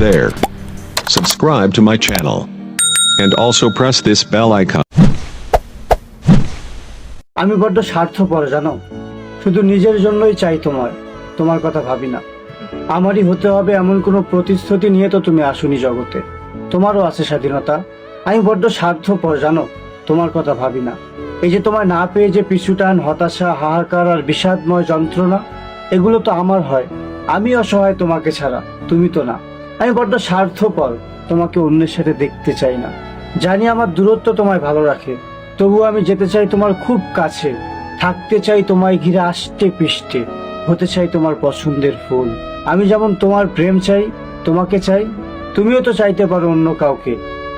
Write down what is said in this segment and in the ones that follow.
there. Subscribe to my channel. And also press this bell icon. আমি বড্ড স্বার্থপর, জানো? শুধু নিজের জন্যই চাই তোমার। তোমার কথা ভাবি না। আমারই হতে হবে এমন কোনো প্রতিশ্রুতি নিয়ে তো তুমি আসুনি জগতে। তোমারও আছে স্বাধীনতা। আমি বড্ড স্বার্থপর, জানো? তোমার কথা ভাবি না। এই যে তোমায় না পেয়ে যে পিছুটান, হতাশা, হাহাকার আর বিষাদময় যন্ত্রণা, এগুলো তো আমার হয়। আমি অসহায় তোমাকে ছাড়া, তুমি তো না। আমি বড্ড স্বার্থপর, তোমাকে অন্যের সাথে দেখতে চাই না। জানি আমার দূরত্ব তোমায় ভালো রাখে তবু আমি যেতে চাই তোমার খুব কাছে, থাকতে চাই তোমায় ঘিরে আষ্টে পিষ্টে হতে চাই তোমার পছন্দের ফুল। আমি যেমন তোমার প্রেম চাই, তোমাকে চাই, তুমিও তো চাইতে পারো অন্য কাউকে।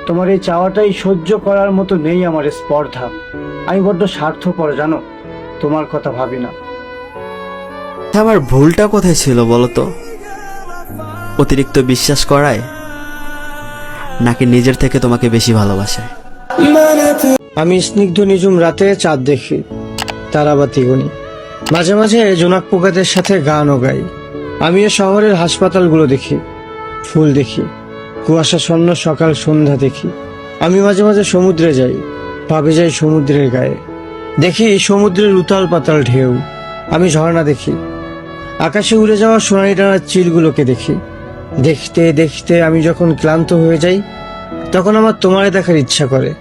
তোমার এই চাওয়াটাই সহ্য করার মতো নেই আমার স্পর্ধা। আমি বড্ড স্বার্থপর, জানো, তোমার কথা ভাবি না। আমার ভুলটা কোথায় ছিল বলো তো? অতিরিক্ত বিশ্বাস করায়? নাকি নিজের থেকে তোমাকে বেশি ভালোবাসায় আমি স্নিগ্ধ নিঝুম রাতে চাঁদ দেখি, তারাবাতি গুনি। মাঝে মাঝে জোনাক পোকাদের সাথে গানও গাই। আমিও শহরের হাসপাতালগুলো দেখি, ফুল দেখি। কুয়াশা স্বর্ণ সকাল সন্ধ্যা দেখি। আমি মাঝে মাঝে সমুদ্রে যাই, ভাবে যাই সমুদ্রের গায়ে। দেখি সমুদ্রের উতাল পাতাল ঢেউ। আমি ঝর্ণা দেখি। আকাশে উড়ে যাওয়া সোনালি টানার চিলগুলোকে দেখি। দেখতে দেখতে আমি যখন ক্লান্ত হয়ে যাই, তখন আমার তোমারে দেখার ইচ্ছা করে।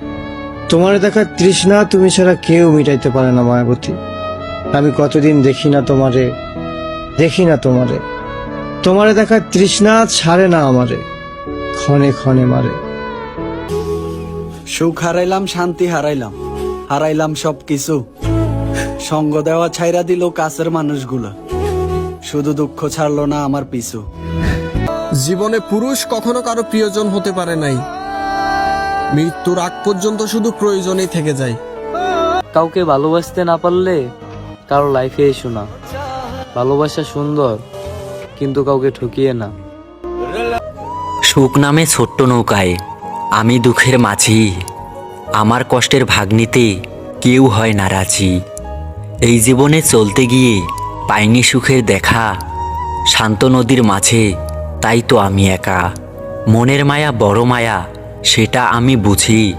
তোমারে দেখার তৃষ্ণা তুমি ছাড়া কেউ মিটাইতে পারে না মায়াবতী। আমি কতদিন দেখি না তোমারে, দেখি না তোমারে। তোমারে দেখার তৃষ্ণা ছাড়ে না আমারে, ক্ষণে ক্ষণে মারে। সুখ হারাইলাম, শান্তি হারাইলাম হারাইলাম সব কিছু সঙ্গ দেওয়া ছাইরা দিল কাছের মানুষগুলো। শুধু দুঃখ ছাড়লো না আমার পিছু। জীবনে পুরুষ কখনো কারও প্রিয়জন হতে পারে নাই। মৃত্যুর আগ পর্যন্ত শুধু প্রয়োজনেই থেকে যায়। কাউকে ভালোবাসতে না পারলে কারও লাইফে এসো না। ভালোবাসা সুন্দর কিন্তু কাউকে ঠকিয়ে না। সুখ নামে ছোট্ট নৌকায় আমি দুঃখের মাঝি। আমার কষ্টের ভাগ নিতে কেউ হয় না রাজি। এই জীবনে চলতে গিয়ে পাইনি সুখের দেখা শান্ত নদীর মাঝে তাই তো আমি একা। মনের মায়া বড় মায়া, সেটা আমি বুঝি।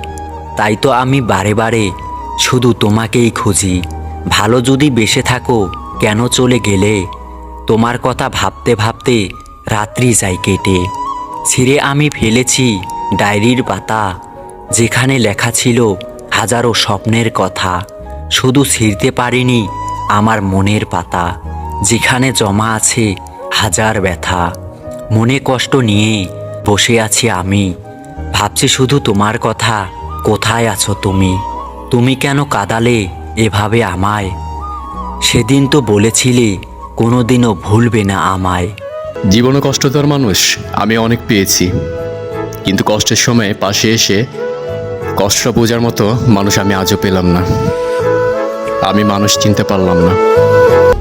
তাই তো আমি বারে বারে শুধু তোমাকেই খুঁজি। ভালো যদি বেসে থাকো, কেন চলে গেলে? তোমার কথা ভাবতে ভাবতে রাত্রি যাই কেটে। ছিঁড়ে আমি ফেলেছি ডায়েরির পাতা, যেখানে লেখা ছিল হাজারো স্বপ্নের কথা। শুধু ছিঁড়তে পারিনি আমার মনের পাতা, যেখানে জমা আছে হাজার ব্যথা। মনে কষ্ট নিয়ে বসে আছি আমি। ভাবছি শুধু তোমার কথা কোথায় আছো তুমি? তুমি কেন কাদালে এভাবে আমায়? সেদিন তো বলেছিলে কোনোদিনও ভুলবে না আমায়। জীবনে কষ্টকর মানুষ আমি অনেক পেয়েছি। কিন্তু কষ্টের সময় পাশে এসে কষ্ট বোঝার মতো মানুষ আমি আজও পেলাম না। আমি মানুষ চিনতে পারলাম না।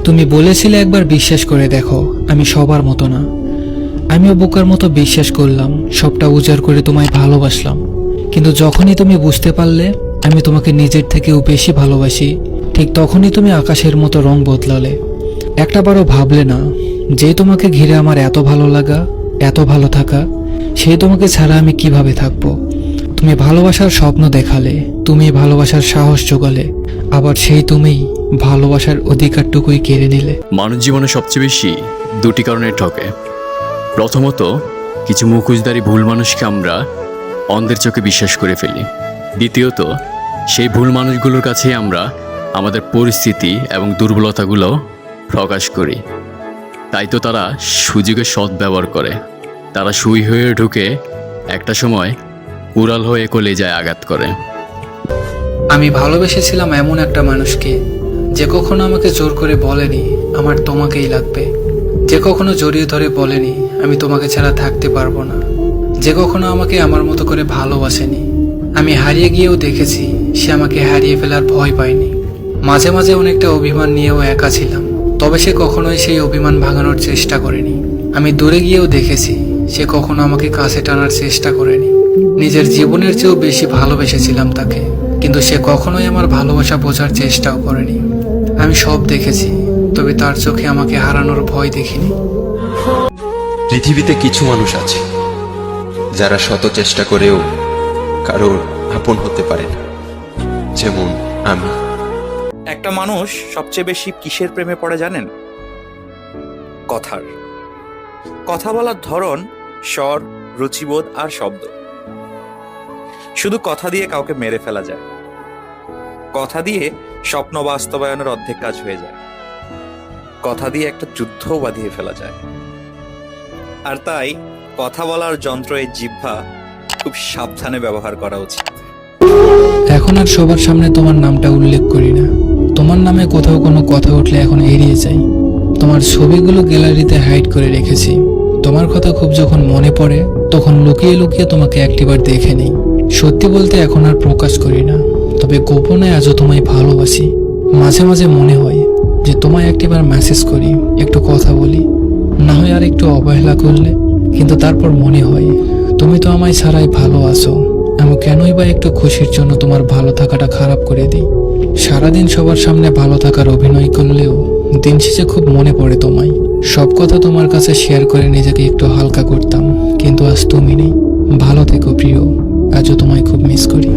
তুমি বলেছিলে একবার বিশ্বাস করে দেখো আমি সবার মতো না। আমিও বোকার মতো বিশ্বাস করলাম, সবটা উজাড় করে তোমায় ভালোবাসলাম। কিন্তু যখনই তুমি বুঝতে পারলে, আমি তোমাকে নিজের থেকেও বেশি ভালোবাসি, ঠিক তখনই তুমি আকাশের মতো রং বদলালে। একটাবারও ভাবলে না, যে তোমাকে ঘিরে আমার এত ভালো লাগা, এত ভালো থাকা, সে তোমাকে ছাড়া আমি কীভাবে থাকব? তুমি ভালোবাসার স্বপ্ন দেখালে, তুমি ভালোবাসার সাহস জোগালে আবার সেই তুমিই ভালোবাসার অধিকারটুকুই কেড়ে নিলে। মানুষ জীবনে সবচেয়ে বেশি দুটি কারণে ঠকে। প্রথমত, কিছু মুখোশধারী ভুল মানুষকে আমরা অন্ধের চোখে বিশ্বাস করে ফেলি। দ্বিতীয়ত, সেই ভুল মানুষগুলোর কাছেই আমরা আমাদের পরিস্থিতি এবং দুর্বলতাগুলো প্রকাশ করি। তাই তো তারা সুযোগের ব্যবহার করে। তারা সুই হয়ে ঢুকে একটা সময় উড়াল হয়ে কলেজায় আঘাত করে। আমি ভালোবেসেছিলাম এমন একটা মানুষকে যে কখনো আমাকে জোর করে বলেনি, আমার তোমাকেই লাগবে। যে কখনো জড়িয়ে ধরে বলেনি, আমি তোমাকে ছাড়া থাকতে পারব না। যে কখনো আমাকে আমার মতো করে ভালোবাসেনি, আমি হারিয়ে গিয়েও দেখেছি, সে আমাকে হারিয়ে ফেলার ভয় পায়নি। মাঝে মাঝে অনেকটা অভিমান নিয়েও একা ছিলাম, তবে সে কখনোই সেই অভিমান ভাঙানোর চেষ্টা করেনি। আমি দূরে গিয়েও দেখেছি, সে কখনো আমাকে কাছে টানার চেষ্টা করেনি। নিজের জীবনের চেয়েও বেশি ভালোবেসেছিলাম তাকে, কিন্তু সে কখনোই আমার ভালোবাসা বোঝার চেষ্টাও করেনি। আমি সব দেখেছি তবে তার চোখে আমাকে হারানোর ভয় দেখিনি। পৃথিবীতে কিছু মানুষ আছে যারা শত চেষ্টা করেও কারোর আপন হতে পারে না। যেমন আমি। একটা মানুষ সবচেয়ে বেশি কিসের প্রেমে পড়ে জানেন? কথার। কথা বলার ধরন স্বর রুচিবোধ আর শব্দ। শুধু কথা দিয়ে কাউকে মেরে ফেলা যায়। কথা দিয়ে স্বপ্ন বাস্তবায়নের অর্ধেক কাজ হয়ে যায়। কথা দিয়ে একটা যুদ্ধও বাঁধিয়ে ফেলা যায়। আর তাই কথা বলার যন্ত্র এই জিহ্বা খুব সাবধানে ব্যবহার করা উচিত। এখন আর সবার সামনে তোমার নামটা উল্লেখ করি না। তোমার নামে কোথাও কোনো কথা উঠলে এখন এড়িয়ে যাই। তোমার ছবিগুলো গ্যালারিতে হাইড করে রেখেছি। তোমার কথা খুব যখন মনে পড়ে, তখন লুকিয়ে লুকিয়ে তোমাকে একটিবার দেখে নেই। সত্যি বলতে এখন আর প্রকাশ করি না। তবে গোপনে আজও তোমায় ভালোবাসি। মাঝে মাঝে মনে হয় যে তোমায় একটিবার মেসেজ করি, একটু কথা বলি, না হয় আর একটু অবহেলা করলে, কিন্তু তারপর মনে হয়, তুমি তো আমায় ছাড়াই ভালো আছো, আমি কেনই বা একটু খুশির জন্য তোমার ভালো থাকাটা খারাপ করে দিই? সারাদিন সবার সামনে ভালো থাকার অভিনয় করলেও দিন শেষে খুব মনে পড়ে তোমায়। সব কথা তোমার কাছে শেয়ার করে নিজেকে একটু হালকা করতাম, কিন্তু আজ তুমি নেই। ভালো থেকো প্রিয়, আজও তোমায় খুব মিস করি।